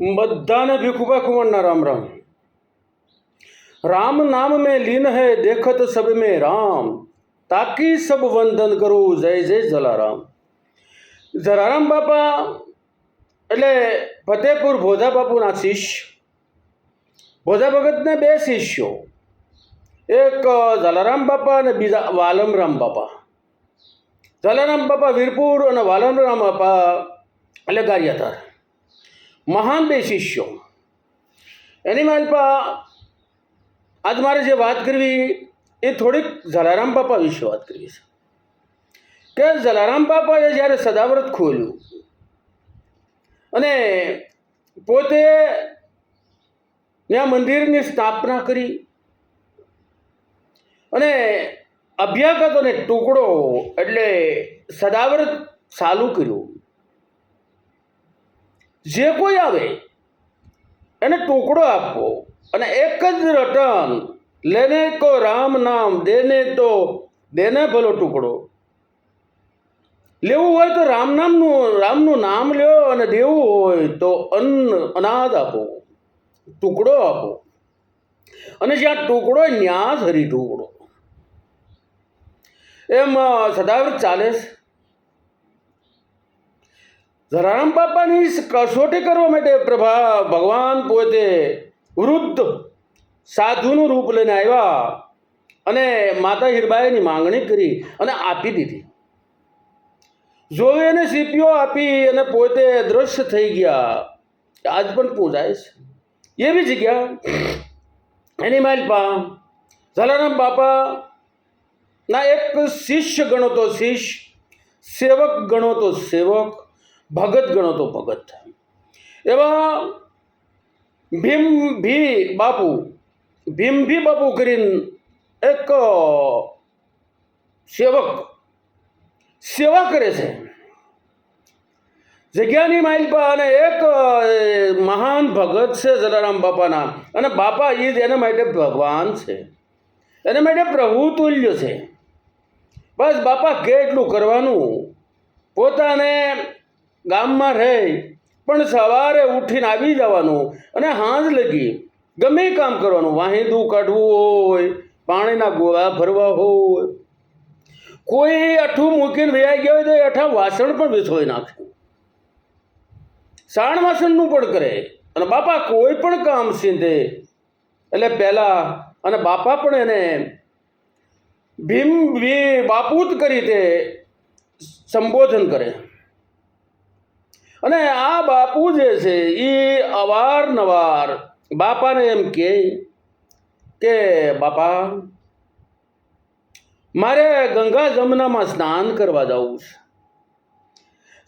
બધાને ભીખુભા ખુમણના રામ રામ. રામ નામ મેં લીન હે, દેખત સબ મેં રામ. તાકી સબ વંદન કરું, જય જય જલારામ. જલારામ બાપા, એટલે ફતેપુર ભોજા બાપુના શિષ્ય. ભોજા ભગતને બે શિષ્યો. એક જલારામ બાપા અને બીજા વાલમરામ બાપા. જલારામ બાપા વીરપુર અને વાલમરામ બાપા, એટલે ગારિયાધાર. મહાન બે શિષ્યો. એની માલપા આજ મારે જે વાત કરવી, એ થોડીક જલારામ બાપા વિશે વાત કરવી છે. કે જલારામ બાપાએ જ્યારે સદાવ્રત ખોલ્યું અને પોતે ત્યાં મંદિરની સ્થાપના કરી અને અભ્યાગતોને ટુકડો એટલે સદાવ્રત ચાલુ કર્યું જે કોઈ આવે, એને ટુકડો આપવો અને એક જ રટન લેને કો રામ નામ, દેને તો દેને ભલો ટુકડો. લેવું હોય તો રામ નામનું, રામનું નામ લ્યો અને દેવું હોય તો અન્ન અનાજ આપો, ટુકડો આપો. અને જ્યાં ટુકડો ન્યાસ હરી ટુકડો. એમ સદાવ્રત ચાલે છે. જલારામ બાપાની કસોટી કરવા માટે પ્રભા ભગવાન પોતે વૃદ્ધ સાધુનું રૂપ લઈને આવ્યા અને માતા હિરબાઈની માંગણી કરી અને આપી દીધી. જોઈ એને સીપીઓ આપી અને પોતે દ્રશ્ય થઈ ગયા. આજ પણ પૂજાય છે. એવી જગ્યા, એની માલપા જલારામ બાપા ના એક શિષ્ય ગણો તો શિષ્ય, સેવક ગણો તો સેવક. ભગત ગણો તો ભગત એવા ભીમ ભી બાપુ, ભીમ ભી બાપુ કરીને એક સેવક, સેવા કરે છે. જગ્યાની માઇલપા અને એક મહાન ભગત છે જલારામ બાપાના. અને બાપા એ જ એના માટે ભગવાન છે. એના માટે પ્રભુ તુલ્ય છે. બસ બાપા કે એટલું કરવાનું. પોતાને ગામમાં રહે. પણ સવારે ઉઠીને આવી જવાનું અને હાંજ લગી ગમે કામ કરવાનું. વાહિંદું કાઢવું હોય, પાણીના ગોળા ભરવા હોય. કોઈ અઠું મૂકીને રહ્યા ગયા હોય તો એ અઠા વાસણ પણ વિથોઈ નાખે. સાણ વાસણનું પણ કરે. અને બાપા કોઈ પણ કામ સીંધે. એટલે પહેલાં અને બાપા પણ એને ભીમ બાપૂત કરી તે સંબોધન કરે. અને આ બાપુ જે છે, એ અવારનવાર બાપાને એમ કહે કે, બાપા, મારે ગંગા જમનામાં સ્નાન કરવા જવું છે.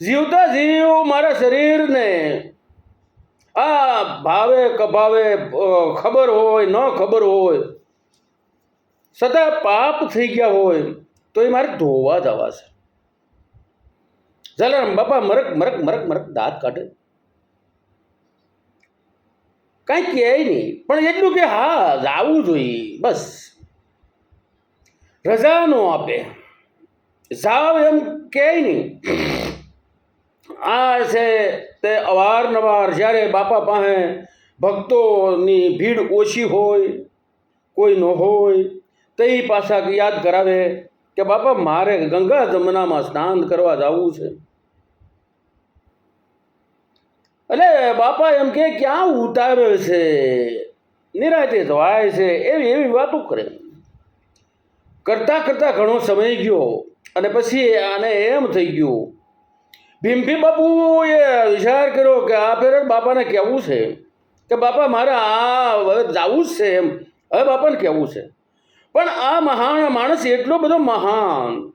જીવતા જીવ મારા શરીરને આ ભાવે કભાવે ખબર હોય, ન ખબર હોય છતાં પાપ થઈ ગયા હોય, તો એ મારે ધોવા જવા છે. જલારામ બાપા, મરક મરક મરક મરક, દાંત કાઢે. કાંઈ કહે નહીં, પણ એટલું કે હા આવવું જોઈએ, બસ. રજા નો આપે. જાવ એમ કહે નહીં. આ છે તે અવારનવાર જ્યારે બાપા પાસે ભક્તોની ભીડ ઓછી હોય, કોઈ ન હોય તે પાછા યાદ કરાવે. કે બાપા, મારે ગંગા જમનામાં સ્નાન કરવા જવું છે. એટલે બાપા એમ કે, ક્યાં ઉતારે છે? નિરાતે જવાય છે. એવી એવી વાતો કરે. કરતાં કરતાં ઘણો સમય ગયો અને પછી આને એમ થઈ ગયું, ભીમભી બાપુએ વિચાર કર્યો કે આ ફેર બાપાને કહેવું છે, કે બાપા મારે આ હવે જવું જ છે એમ. હવે બાપાને કહેવું છે. પણ આ મહાન માણસ એટલો બધો મહાન.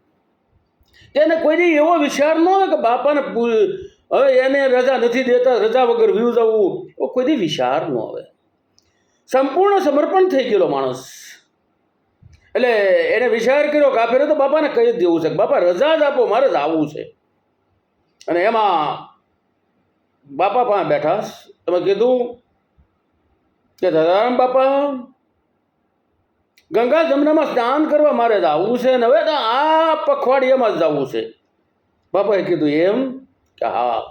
તેને એને કોઈ એવો વિચાર ન હોય કે બાપાને હવે એને રજા નથી દેતા, રજા વગર વ્યૂ જવું, એવો કોઈ દી વિચાર ન આવે. સંપૂર્ણ સમર્પણ થઈ ગયેલો માણસ. એટલે એને વિચાર કર્યો કે તો બાપાને કહી જ દેવું છે બાપા રજા જ આપો, મારે જ આવવું છે. અને એમાં બાપા પાસે બેઠા. તમે કીધું કે દાદારામ બાપા ગંગા જમનામાં સ્નાન કરવા મારે જવું છે ને હવે આ પખવાડિયામાં જ જવું છે. બાપાએ કીધું એમ કે હા.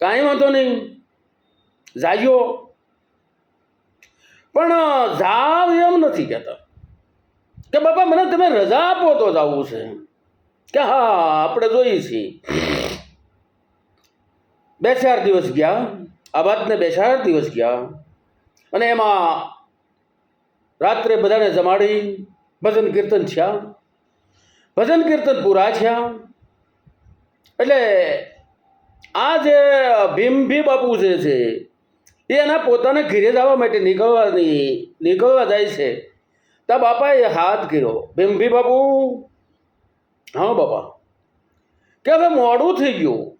કાંઈ વાંધો નહીં. જાગ્યો. પણ જાવ એમ નથી કહેતા. કે બાપા, મને તમે રજા આપો તો જવું છે. કે હા, આપણે જોઈએ છીએ. બે ચાર દિવસ ગયા. આ વાતને બે ચાર દિવસ ગયા. અને એમાં રાત્રે બધાને જમાડી, ભજન કીર્તન થયા. ભજન કીર્તન પૂરા થયા. એટલે આ જે ભીમભી બાપુ જે છે, એ એના પોતાના ઘીરે જવા માટે નીકળવાની, નીકળવા જાય છે. તા બાપાએ હાથ કર્યો. ભીમભી બાપુ. હા બાપા. કે હવે મોડું થઈ ગયું.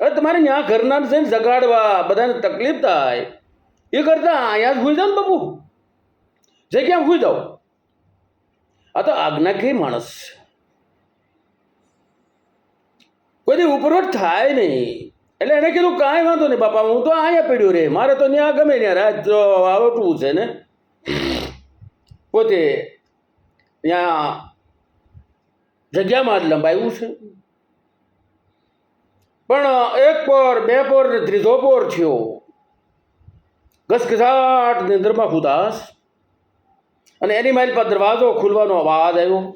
હવે તમારે ત્યાં ઘરના જઈને જગાડવા બધાને તકલીફ થાય. એ કરતાં અહીંયા જ ભૂલી જાઓ ને બાપુ. જે ક્યાં હોઈ જાઓ આ તો આજ્ઞાકીય માણસ કોઈ ઉપરોટ થાય નહીં. એટલે એને કીધું, કાંઈ વાંધો નહીં બાપા, હું તો અહીંયા પડ્યો રે. મારે તો ત્યાં ગમે ત્યાં રાત તો આવટવું છે ને. પોતે ત્યાં જગ્યામાં જ લંબાયું છે. પણ એક પોર, બે પોર ત્રીજો પોર થયો. ઘસઘસાટ નિંદ્રમાં ખુદાસ અને એની મારી પર દરવાજો ખુલવાનો અવાજ આવ્યો.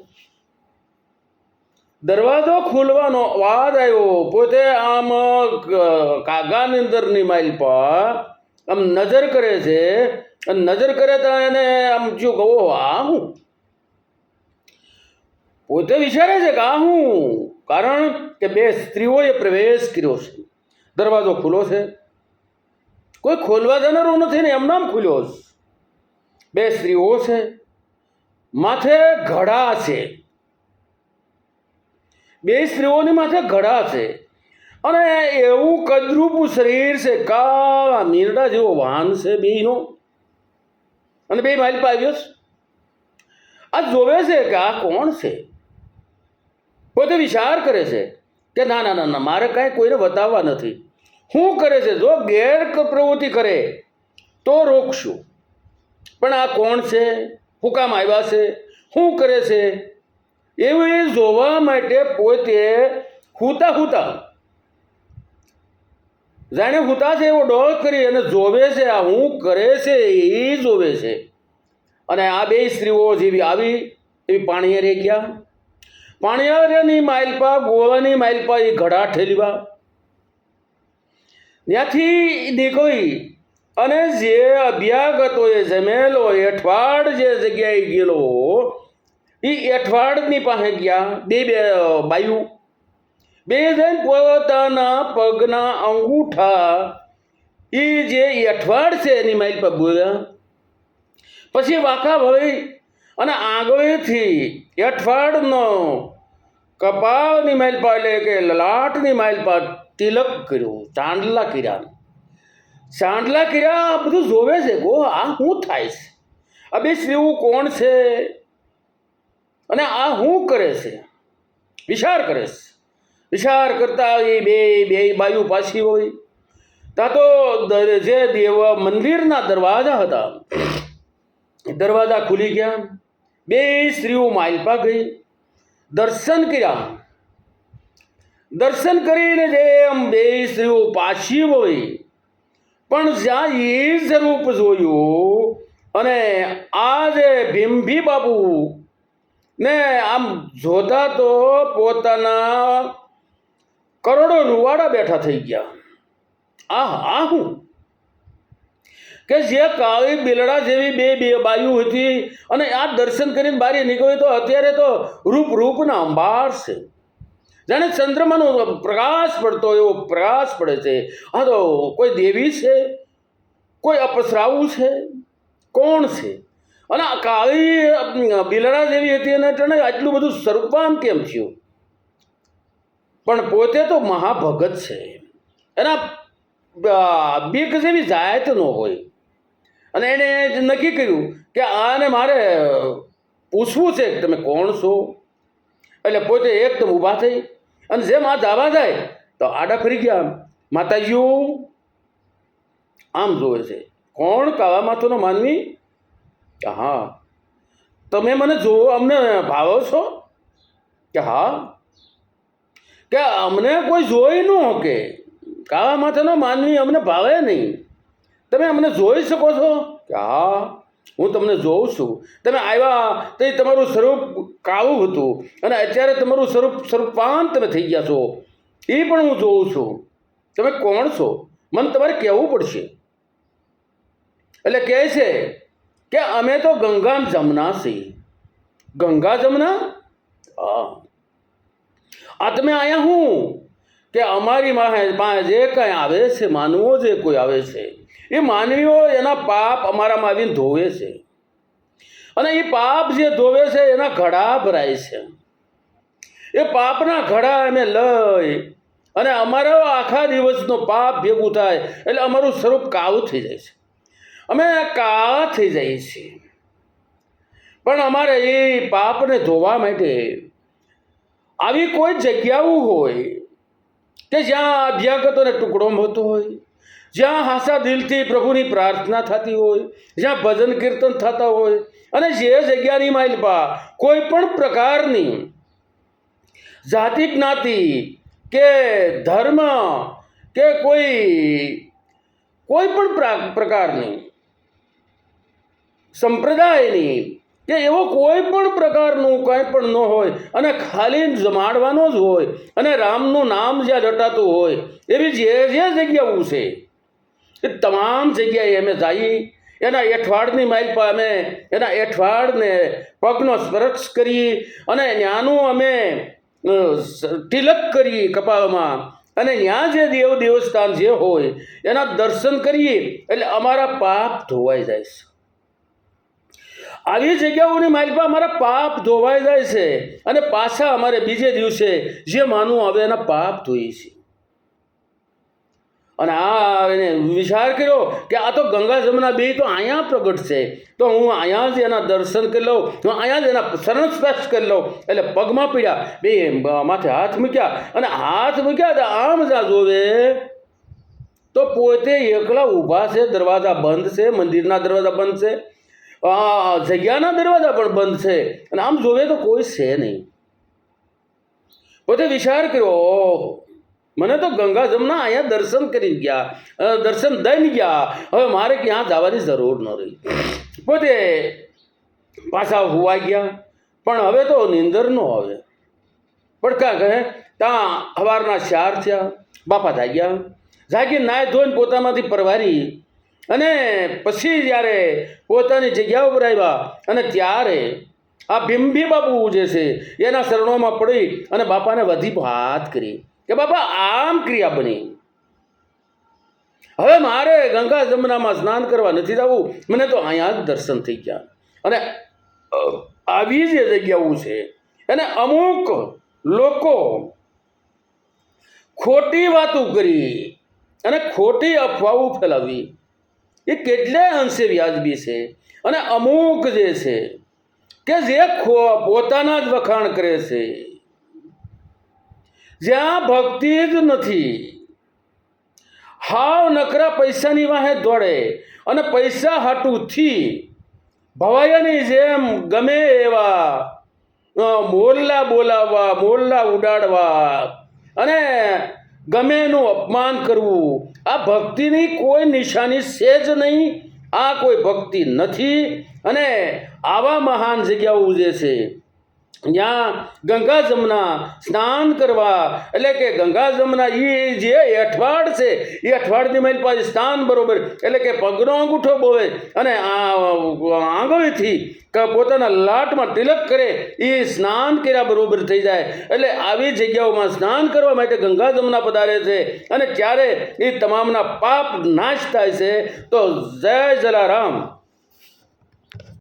દરવાજો ખુલવાનો અવાજ આવ્યો. પોતે આમ કાગાની અંદરની માઇલ પર આમ નજર કરે છે. અને નજર કરે તો એને આમ જો કહો આ હું? પોતે વિચારે છે કે આ હું. કારણ કે બે સ્ત્રીઓએ પ્રવેશ કર્યો છે. દરવાજો ખુલ્લો છે. કોઈ ખોલવા જનારો નથી ને એમનામ ખુલ્યો છે. બે સ્ત્રીઓ છે, માથે ઘડા છે. બે સ્ત્રીઓની માથે ઘડા છે. અને એવું કદરૂપું શરીર છે કા મીરડા જેવો વાહન છે બેનો અને બે માઇલ પાવ્યો છે. આ જોવે છે કે આ કોણ છે? પોતે વિચાર કરે છે કે ના ના ના ના, મારે કાંઈ કોઈને બતાવવા નથી. શું કરે છે, જો ગેર પ્રવૃત્તિ કરે, તો રોકશું. પણ આ કોણ છે? હું કામ આવ્યા છે? શું કરે છે? એવી જોવા માટે પોતે હુતા હુતા. જાણે હુતા છે એવો ડોળ કરી અને જોવે છે, આ હું કરે છે એ જોવે છે. અને આ બે સ્ત્રીઓ જેવી આવી, એવી પાણીએ ગયા પાણીયાની માઇલપા ગોવાની માઇલપા એ ઘડા ઠેલીવા. ત્યાંથી નીકળી અને જે અભ્યાગતોએ જમેલો એઠવાડ જે જગ્યાએ ગયેલો એ એઠવાડની પાસે ગયા, બે બે બાયુ. બે જણ પોતાના પગના અંગૂઠા એ જે એઠવાડ છે એની માઇલ પર બોલ્યા. પછી વાકા ભાઈ અને આગળથી એઠવાડનો કપાળની માઇલ પર એટલે કે લલાટની માઇલ પર તિલક કર્યું, ચાંદલા કર્યા. ચાંદલા કર્યા, આ બધું જોવે છે. ગો, આ શું થાય છે? આ બે સ્ત્રીઓ કોણ છે? અને આ શું કરે છે? વિચાર કરે છે. વિચાર કરતા એ બે બે બાયુ પાછી હોય. ત્યાં તો જે દેવ, મંદિરના દરવાજા હતા દરવાજા ખુલી ગયા. બે સ્ત્રીઓ માલપા ગઈ. દર્શન કર્યા. દર્શન કરીને જે એમ બે સ્ત્રીઓ પાછી હોય પણ જ્યાં એ જ રૂપ જોયું અને આ જે ભીમભી બાપુ ને આમ જોતા તો પોતાના કરોડો રૂવાડા બેઠા થઈ ગયા. આ આ હું? કે જે કાળી બિલડા જેવી બે બે બાયુ હતી અને આ દર્શન કરીને બારી નીકળી તો અત્યારે તો રૂપ રૂપના અંબાર છે. જાણે ચંદ્રમાનો પ્રકાશ પડતો એવો પ્રકાશ પડે છે. આ તો કોઈ દેવી છે? કોઈ અપસરાવું છે? કોણ છે? અને કાળી બિલરા જેવી હતી અને તેને આટલું બધું સ્વરૂપાન કેમ થયું? પણ પોતે તો મહાભગત છે. એના બીક જેવી જાયત ન હોય. અને એણે નક્કી કર્યું કે આને મારે પૂછવું છે કે તમે કોણ છો? એટલે પોતે એકદમ ઊભા થઈ અને જેમ આ દાવા જાય તો આડા ફરી ગયા માતાજીઓ, આમ જોવે છે. કોણ કાવા માથોનો માનવી? કે હા. તમે મને જોવો, અમને ભાવો છો? કે હા. કે અમને કોઈ જોઈ ન કે કાવા માથાનો માનવી અમને ભાવે નહીં. તમે અમને જોઈ શકો છો? કે હા. હું તમને જોઉં છું. તમે આવ્યા તે તમારું સ્વરૂપ કાળું હતું અને અત્યારે તમારું સ્વરૂપ સ્વરૂપાન તમે થઈ ગયા છો. એ પણ હું જોઉં છું. તમે કોણ છો? મને તમારે કહેવું પડશે. એટલે કહે છે કે અમે તો ગંગા જમના છીએ. ગંગા જમના? હા. આ તમે અહીંયા હું? કે અમારી પાસે જે કંઈ આવે છે, માનવો જે કોઈ આવે છે. એ માનવીઓ એના પાપ અમારામાં આવીને ધોવે છે. અને એ પાપ જે ધોવે છે એના ઘડા ભરાય છે. એ પાપના ઘડા અમે લઈ અને અમારો આખા દિવસનો પાપ ભેગું થાય એટલે અમારું સ્વરૂપ કાવું થઈ જાય છે. અમે કાળા થઈ જઈએ છીએ. પણ અમારે એ પાપને ધોવા માટે આવી કોઈ જગ્યાઓ હોય કે જ્યાં અભ્યાગતોને ટુકડો મળતો હોય જ્યાં હાસા દિલથી પ્રભુની પ્રાર્થના થતી હોય, જ્યાં ભજન કીર્તન થતા હોય અને જે જગ્યાની માઇલપા કોઈ પણ પ્રકારની જાતિ જ્ઞાતિ કે ધર્મ કે કોઈ કોઈ પણ પ્રા- પ્રકારની સંપ્રદાયની કે એવો કોઈ પણ પ્રકારનું કંઈ પણ ન હોય અને ખાલી જમાડવાનો જ હોય અને રામનું નામ જ્યાં રટાતું હોય એવી જે જે જગ્યાઓ છે એ તમામ જગ્યાએ અમે જઈ, એના એઠવાડની માઇલ પર અમે એના એઠવાડને પગનો સ્પર્શ કરી અને ત્યાંનું અમે તિલક કરીએ કપાળમાં. અને ત્યાં જે દેવ દેવસ્થાન જે હોય, એના દર્શન કરીએ, એટલે અમારા પાપ ધોવાઈ જાય છે. આવી જગ્યાઓની માલિકા અમારા પાપ ધોવાઈ જાય છે. અને પાછા અમારે બીજે દિવસે જે માનવું આવે એના પાપ ધોઈએ છે અને આ એને વિચાર કર્યો કે આ તો ગંગા જમના બે તો અહીંયા પ્રગટ છે. તો હું અહીંયા જ એના દર્શન કરી લઉં, હું અહીંયા જ એના શરણ સ્પર્શ કરી લઉં. એટલે પગમાં પીડ્યા બે માથે હાથ મૂક્યા અને હાથ મૂક્યા તો આમ જા જોવે. તો પોતે એકલા ઊભા છે, દરવાજા બંધ છે, મંદિરના દરવાજા બંધ છે. આ જગ્યાના દરવાજા પણ બંધ છે. અને આમ જોવે તો કોઈ છે નહીં. પોતે વિચાર કર્યો મને તો ગંગા જમના અહીંયા દર્શન કરી ગયા. દર્શન દઈને ગયા. હવે મારે ક્યાં જવાની જરૂર ન રહી. પોતે પાછા હુવાઈ ગયા. પણ હવે તો નિંદર ન આવે. પડકા કહે? ત્યાં સવારના ચાર થયા. બાપા જાગ્યા જાગી નાય ધોઈને પોતામાંથી પરવારી. અને પછી જ્યારે પોતાની જગ્યા ઉપર આવ્યા અને ત્યારે આ ભીમભી બાપુ જે છે, એના શરણોમાં પડી અને બાપાને વધી વાત કરી. કે બાપા, આમ ક્રિયા બની. હવે મારે ગંગા જમનામાં સ્નાન કરવા નથી જવું. મને તો અહીંયા જ દર્શન થઈ ગયા. અને આવી જે જગ્યાઓ છે. અને અમુક લોકો ખોટી વાતો કરી અને ખોટી અફવાઓ ફેલાવી. એ કેટલાય અંશે વ્યાજબી છે. અને અમુક જે છે કે જે પોતાના જ વખાણ કરે છે. જ્યાં ભક્તિ જ નથી. હાવ નકરા પૈસાની વાહે દોડે અને પૈસા હાટુથી ભવાયાની જેમ ગમે એવા મોલ્લા બોલાવવા મોરલા ઉડાડવા અને ગમે એનું અપમાન કરવું. આ ભક્તિની કોઈ નિશાની છે જ નહીં. આ કોઈ ભક્તિ નથી અને આવા મહાન જગ્યાઓ જે છે. જ્યાં ગંગા જમના સ્નાન કરવા, એટલે કે ગંગા જમના એ જે અઠવાડ છે એ અઠવાડની મહિલ પાસે સ્નાન બરોબર, એટલે કે પગનો અંગૂઠો બોવે અને આ આંગળીથી પોતાના લાટમાં તિલક કરે એ સ્નાન કર્યા બરોબર થઈ જાય. એટલે આવી જગ્યાઓમાં સ્નાન કરવા માટે ગંગા જમના પધારે છે. અને ત્યારે એ તમામના પાપ નાશ થાય છે, તો જય જલારામ.